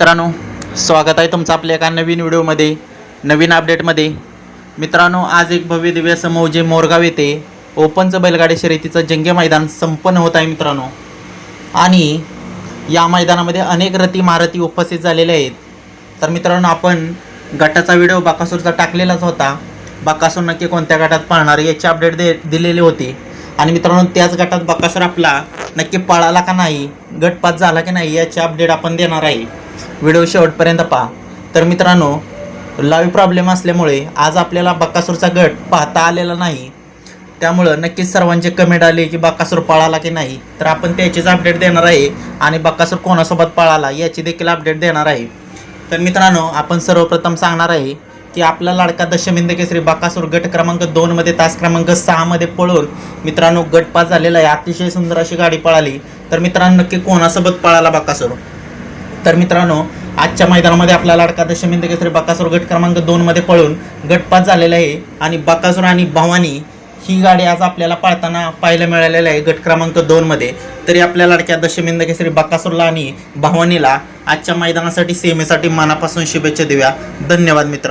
मित्रांनो स्वागत आहे तुमचं आपल्या एका नवीन व्हिडिओमध्ये नवीन अपडेटमध्ये मित्रांनो आज एक भव्य दिव्य समूह जे मोरगाव येथे ओपनचं बैलगाडी शर्यतीचं जंगे मैदान संपन्न होत आहे मित्रांनो. आणि या मैदानामध्ये अनेक रती महारथी उपस्थित झालेले आहेत. तर मित्रांनो आपण गटाचा व्हिडिओ बाकासूरचा टाकलेलाच होता. बाकासूर नक्की कोणत्या गटात पाळणार याची अपडेट दे दिलेली होती. आणि मित्रांनो त्याच गटात बाकासूर आपला नक्की पळाला का नाही गटपात झाला की नाही याची अपडेट आपण देणार आहे. व्हिडिओ शेवटपर्यंत पहा. तर मित्रांनो लाईव्ह प्रॉब्लेम असल्यामुळे आज आपल्याला बक्कासूरचा गट पाहता आलेला नाही. त्यामुळं नक्कीच सर्वांचे कमेंट आले की बक्कासूर पळाला की नाही. तर आपण त्याचीच अपडेट देणार आहे आणि बक्कासूर कोणासोबत पळाला याची देखील अपडेट देणार आहे. तर मित्रांनो आपण सर्वप्रथम सांगणार आहे की आपला लाडका दशमिंद केसरी बक्कासूर गट क्रमांक दोनमध्ये तास क्रमांक सहामध्ये पळून मित्रांनो गट पास झालेला आहे. अतिशय सुंदर अशी गाडी पळाली. तर मित्रांनो नक्की कोणासोबत पळाला बकासूर? तर मित्रांनो आजच्या मैदानामध्ये आपला लाडका दशमिंद केसरी बकासूर गट क्रमांक दोनमध्ये पळून गटपात झालेला आहे. आणि बकासूर आणि भवानी ही गाडी आज आपल्याला पाळताना पाहायला मिळालेली आहे गट क्रमांक दोनमध्ये तरी आपल्या लाडक्या दशमिंद केसरी बकासूरला आणि भवानीला आजच्या मैदानासाठी सेमेसाठी मनापासून शुभेच्छा देऊया. धन्यवाद मित्रांनो.